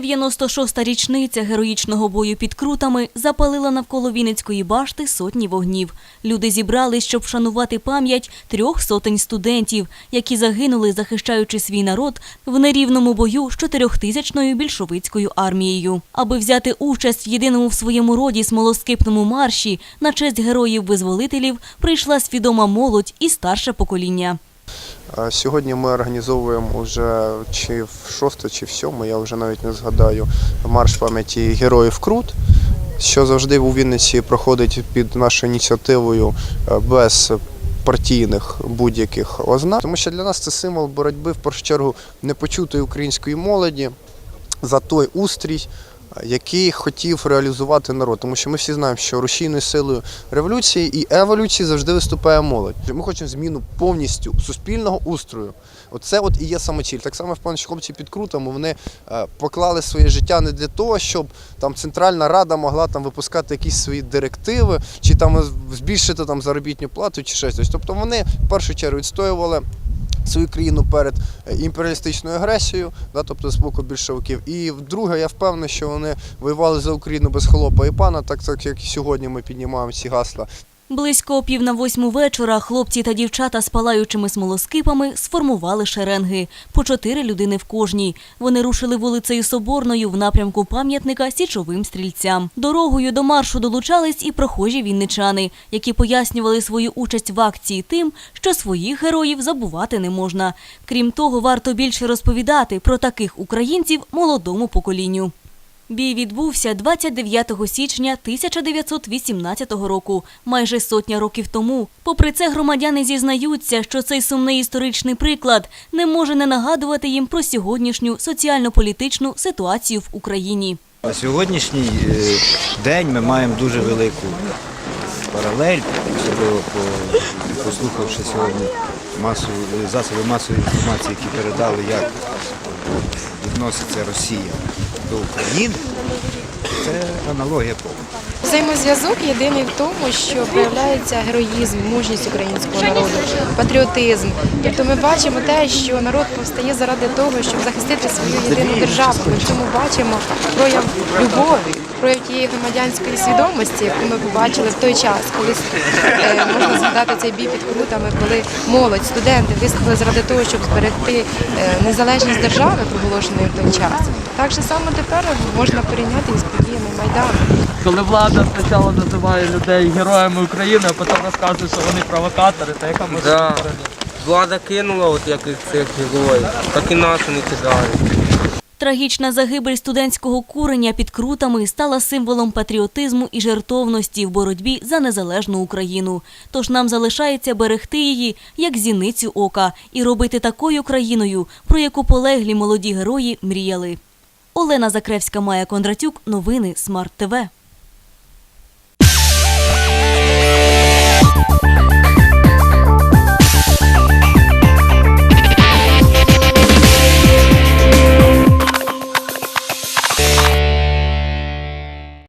96-та річниця героїчного бою під крутами запалила навколо Вінницької башти сотні вогнів. Люди зібрались, щоб вшанувати пам'ять трьох сотень студентів, які загинули, захищаючи свій народ в нерівному бою з чотирьохтисячною більшовицькою армією. Аби взяти участь в єдиному в своєму роді смолоскипному марші на честь героїв-визволителів прийшла свідома молодь і старше покоління. Сьогодні ми організовуємо вже чи в шосте, чи в сьоме, я вже навіть не згадаю, марш пам'яті героїв Крут, що завжди у Вінниці проходить під нашою ініціативою е, без партійних будь-яких ознак. Тому що для нас це символ боротьби в першу чергу непочутої української молоді за той устрій, який хотів реалізувати народ. Тому що ми всі знаємо, що рушійною силою революції і еволюції завжди виступає молодь. Ми хочемо зміну повністю суспільного устрою. Оце от і є самоціль. Так само впевнений, що хлопці під крутами вони е, поклали своє життя не для того, щоб там Центральна Рада могла там випускати якісь свої директиви, чи там збільшити там заробітну плату, чи щось. Тобто вони в першу чергу відстоювали свою країну перед е, імперіалістичною агресією, да, тобто з боку більшовиків. І вдруге, я впевнений, що вони воювали за Україну без холопа і пана, так, так як і сьогодні ми піднімаємо ці гасла. Близько пів на восьму вечора хлопці та дівчата з палаючими смолоскипами сформували шеренги по чотири людини в кожній. Вони рушили вулицею Соборною в напрямку пам'ятника січовим стрільцям. Дорогою до маршу долучались і прохожі вінничани, які пояснювали свою участь в акції тим, що своїх героїв забувати не можна. Крім того, варто більше розповідати про таких українців молодому поколінню. Бій відбувся 29 січня 1918 року, майже сотня років тому. Попри це, громадяни зізнаються, що цей сумний історичний приклад не може не нагадувати їм про сьогоднішню соціально-політичну ситуацію в Україні. На сьогоднішній е, день ми маємо дуже велику паралель, особливо по- послухавши сьогодні масу, засоби масової інформації, які передали, як відноситься Росія до України. Це аналогія повна. Взаємозв'язок єдиний в тому, що проявляється героїзм, мужність українського народу, патріотизм. Тобто ми бачимо те, що народ повстає заради того, щоб захистити свою єдину державу. Ми в цьому бачимо прояв любові, прояв тієї громадянської свідомості, яку ми побачили в той час, коли е, можна згадати цей бій під крутами, коли молодь, студенти виступили заради того, щоб зберегти е, незалежність держави, проголошеної в той час. Так же само тепер можна порівняти із подіями Майдану. Коли влада спочатку називає людей героями України, а потім розказує, що вони провокатори, то яка може Да. бути? Влада кинула от яких цих героїв, так і нашу не кидають. Трагічна загибель студентського куреня під крутами стала символом патріотизму і жертовності в боротьбі за незалежну Україну. Тож нам залишається берегти її як зіницю ока і робити такою країною, про яку полеглі молоді герої мріяли. Олена Закревська, Майя Кондратюк. Новини Смарт ТВ.